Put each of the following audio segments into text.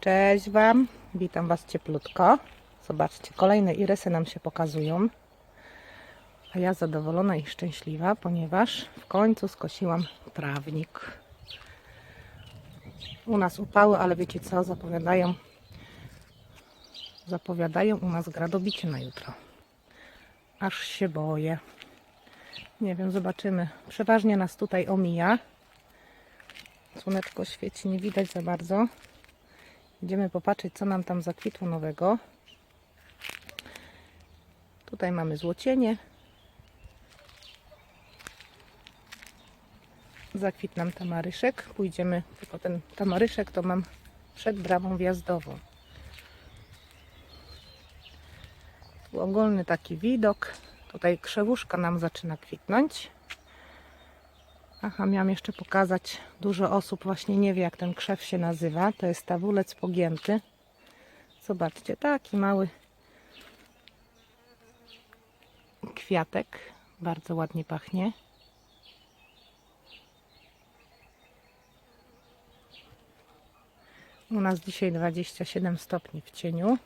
Cześć Wam, witam Was cieplutko. Zobaczcie, kolejne iresy nam się pokazują. A ja zadowolona i szczęśliwa, ponieważ w końcu skosiłam trawnik. U nas upały, ale wiecie co, zapowiadają zapowiadają u nas gradobicie na jutro. Aż się boję. Nie wiem, zobaczymy. Przeważnie nas tutaj omija. Słoneczko świeci, nie widać za bardzo. Idziemy popatrzeć, co nam tam zakwitło nowego. Tutaj mamy złocienie. Zakwit nam tamaryszek. Pójdziemy, tylko ten tamaryszek to mam przed bramą wjazdową. Tu ogólny taki widok. Tutaj krzewuszka nam zaczyna kwitnąć. Aha, miałam jeszcze pokazać. Dużo osób właśnie nie wie, jak ten krzew się nazywa. To jest stawulec pogięty. Zobaczcie, taki mały kwiatek. Bardzo ładnie pachnie. U nas dzisiaj 27 stopni w cieniu.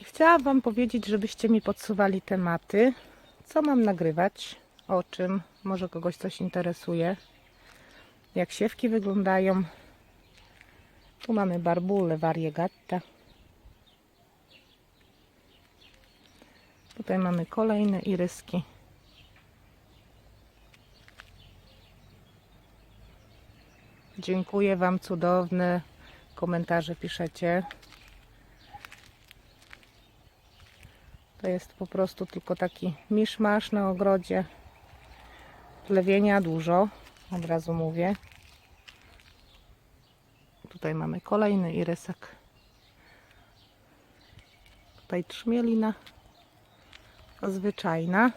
I chciałam Wam powiedzieć, żebyście mi podsuwali tematy. Co mam nagrywać? O czym? Może kogoś coś interesuje? Jak siewki wyglądają? Tu mamy barbule variegatta. Tutaj mamy kolejne iryski. Dziękuję Wam, cudowne komentarze piszecie. To jest po prostu tylko taki miszmasz na ogrodzie. Plewienia dużo, od razu mówię. Tutaj mamy kolejny irysek. Tutaj trzmielina zwyczajna.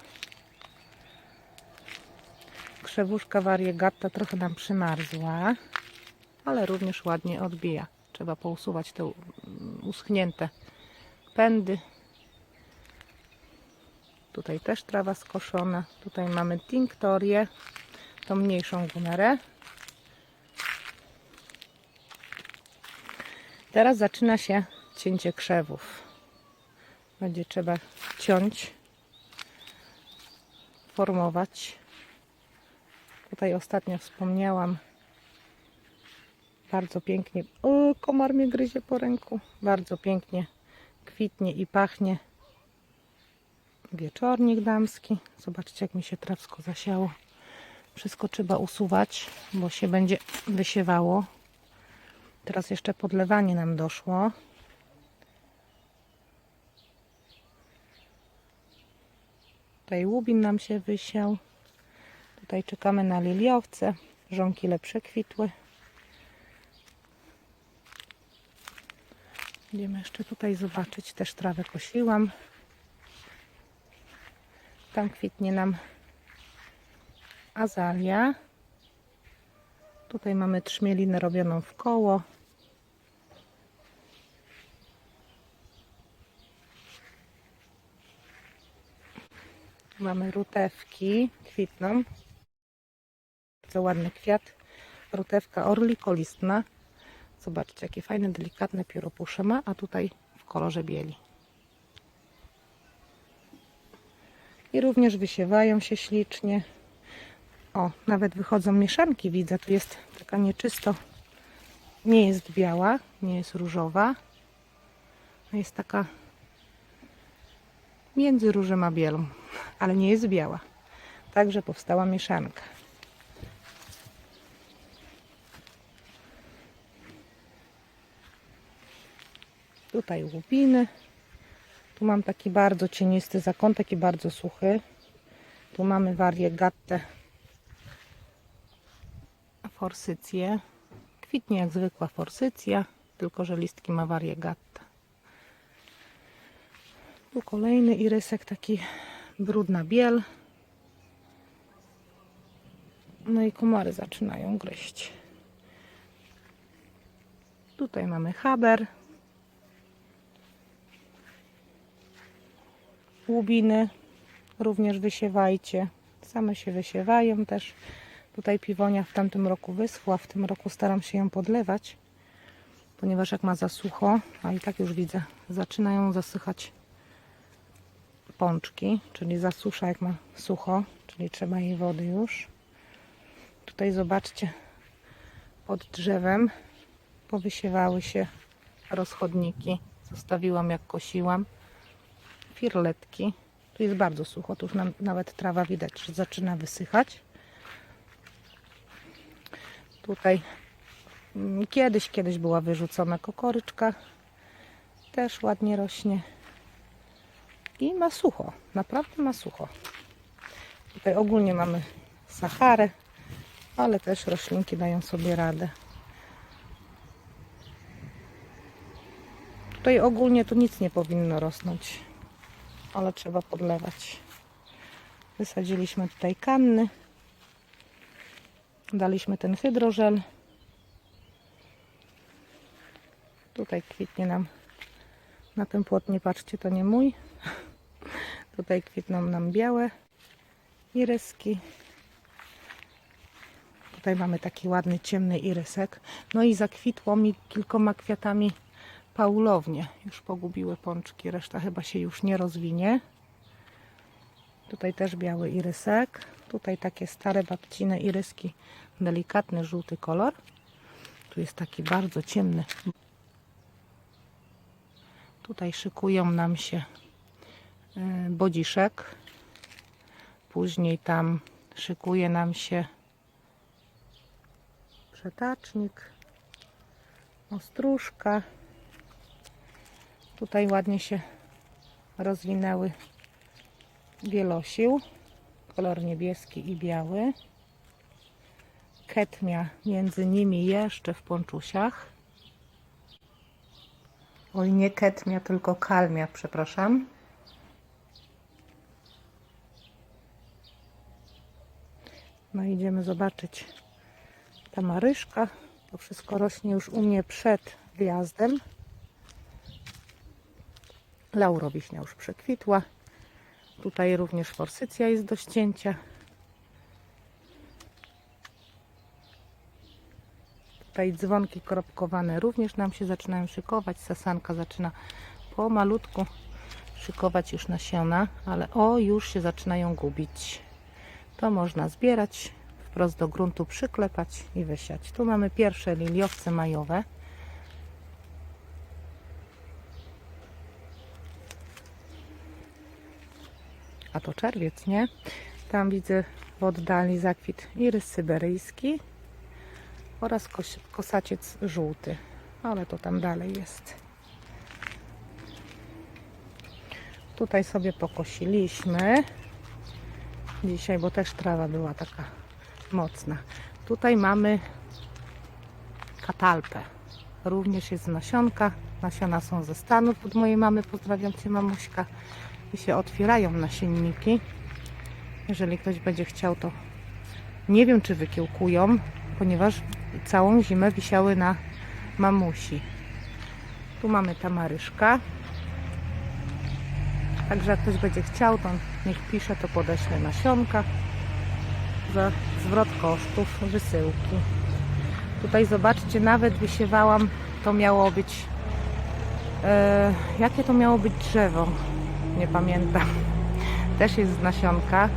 Krzewuszka variegatta trochę nam przymarzła, ale również ładnie odbija. Trzeba pousuwać te uschnięte pędy. Tutaj też trawa skoszona. Tutaj mamy tinktorię, tą mniejszą gumerę. Teraz zaczyna się cięcie krzewów. Będzie trzeba ciąć, formować. Tutaj ostatnio wspomniałam. Bardzo pięknie. O, komar mnie gryzie po ręku. Bardzo pięknie kwitnie i pachnie wieczornik damski. Zobaczcie, jak mi się trawsko zasiało. Wszystko trzeba usuwać, bo się będzie wysiewało. Teraz jeszcze podlewanie nam doszło. Tutaj łubin nam się wysiał. Tutaj czekamy na liliowce. Żonki lepsze kwitły. Będziemy jeszcze tutaj zobaczyć. Też trawę kosiłam. Tam kwitnie nam azalia. Tutaj mamy trzmielinę robioną w koło. Mamy rutewki, kwitną. Bardzo ładny kwiat. Rutewka orlikolistna. Zobaczcie, jakie fajne, delikatne pióropusze ma, a tutaj w kolorze bieli. I również wysiewają się ślicznie. O, nawet wychodzą mieszanki, widzę. Tu jest taka nieczysto, nie jest biała, nie jest różowa. Jest taka między różem a bielą, ale nie jest biała. Także powstała mieszanka. Tutaj łupiny. Tu mam taki bardzo cienisty zakątek i bardzo suchy. Tu mamy variegattę forsycję. Kwitnie jak zwykła forsycja, tylko że listki ma variegatta. Tu kolejny irysek, taki brudna biel. No i komary zaczynają gryźć. Tutaj mamy haber. Łubiny również wysiewajcie. Same się wysiewają też. Tutaj piwonia w tamtym roku wyschła, w tym roku staram się ją podlewać, ponieważ jak ma za sucho, a i tak już widzę, zaczynają zasychać pączki, czyli zasusza jak ma sucho, czyli trzeba jej wody już. Tutaj zobaczcie, pod drzewem powysiewały się rozchodniki. Zostawiłam jak kosiłam. Firletki. Tu jest bardzo sucho, tu już nam, nawet trawa widać, że zaczyna wysychać. Tutaj mm, kiedyś, kiedyś była wyrzucona kokoryczka. Też ładnie rośnie. I ma sucho, naprawdę ma sucho. Tutaj ogólnie mamy Saharę, ale też roślinki dają sobie radę. Tutaj ogólnie tu nic nie powinno rosnąć, ale trzeba podlewać. Wysadziliśmy tutaj kanny. Daliśmy ten hydrożel. Tutaj kwitnie nam na tym płotnie, patrzcie, to nie mój. Tutaj kwitną nam białe iryski. Tutaj mamy taki ładny, ciemny irysek. No i zakwitło mi kilkoma kwiatami paulownie. Już pogubiły pączki, reszta chyba się już nie rozwinie. Tutaj też biały irysek. Tutaj takie stare babcine iryski, delikatny żółty kolor. Tu jest taki bardzo ciemny. Tutaj szykują nam się e, bodziszek. Później tam szykuje nam się przetacznik, ostróżka. Tutaj ładnie się rozwinęły wielosił, kolor niebieski i biały. Ketmia między nimi jeszcze w ponczusiach. Oj, nie ketmia, tylko kalmia, przepraszam. No idziemy zobaczyć tamaryszka. To wszystko rośnie już u mnie przed wjazdem. Laurowiśnia już przekwitła. Tutaj również forsycja jest do ścięcia. Tutaj dzwonki kropkowane również nam się zaczynają szykować. Sasanka zaczyna pomalutku szykować już nasiona, ale o, już się zaczynają gubić. To można zbierać, wprost do gruntu przyklepać i wysiać. Tu mamy pierwsze liliowce majowe. A to czerwiec, nie? Tam widzę w oddali zakwit irys syberyjski oraz kos kosaciec żółty. Ale to tam dalej jest. Tutaj sobie pokosiliśmy dzisiaj, bo też trawa była taka mocna. Tutaj mamy katalpę. Również jest z nasionka. Nasiona są ze Stanów od mojej mamy. Pozdrawiam Cię mamuśka. I się otwierają nasienniki. Jeżeli ktoś będzie chciał, to nie wiem, czy wykiełkują, ponieważ całą zimę wisiały na mamusi. Tu mamy tamaryszka. Także jak ktoś będzie chciał, to niech pisze, to podeślę nasionka za zwrot kosztów wysyłki. Tutaj zobaczcie, nawet wysiewałam, to miało być, e, jakie to miało być drzewo, nie pamiętam. Też jest z nasionka.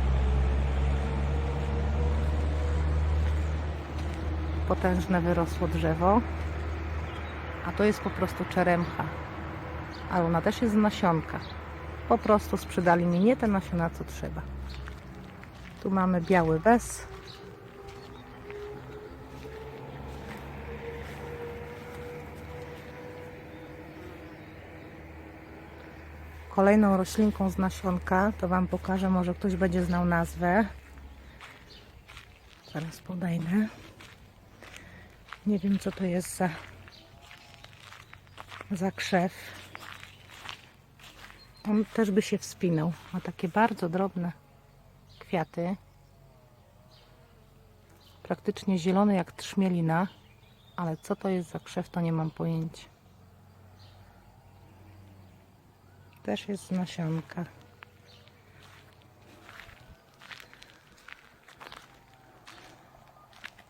Potężne wyrosło drzewo. A to jest po prostu czeremcha. Ale ona też jest z nasionka. Po prostu sprzedali mi nie te nasiona, co trzeba. Tu mamy biały bez. Kolejną roślinką z nasionka, to Wam pokażę, może ktoś będzie znał nazwę. Zaraz podajmy. Nie wiem, co to jest za, za krzew. On też by się wspinał. Ma takie bardzo drobne kwiaty. Praktycznie zielone jak trzmielina. Ale co to jest za krzew, to nie mam pojęcia. Też jest z nasionka.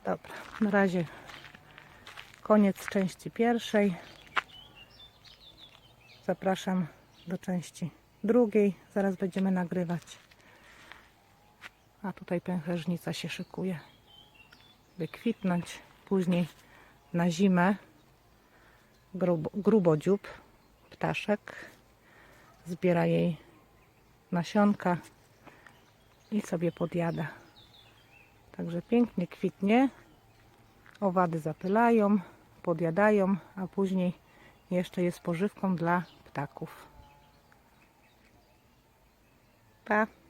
Dobra, na razie koniec części pierwszej. Zapraszam do części drugiej. Zaraz będziemy nagrywać. A tutaj pęcherzyca się szykuje, by kwitnąć. Później na zimę grub, grubodziób, ptaszek. Zbiera jej nasionka i sobie podjada. Także pięknie kwitnie. Owady zapylają, podjadają, a później jeszcze jest pożywką dla ptaków. Pa!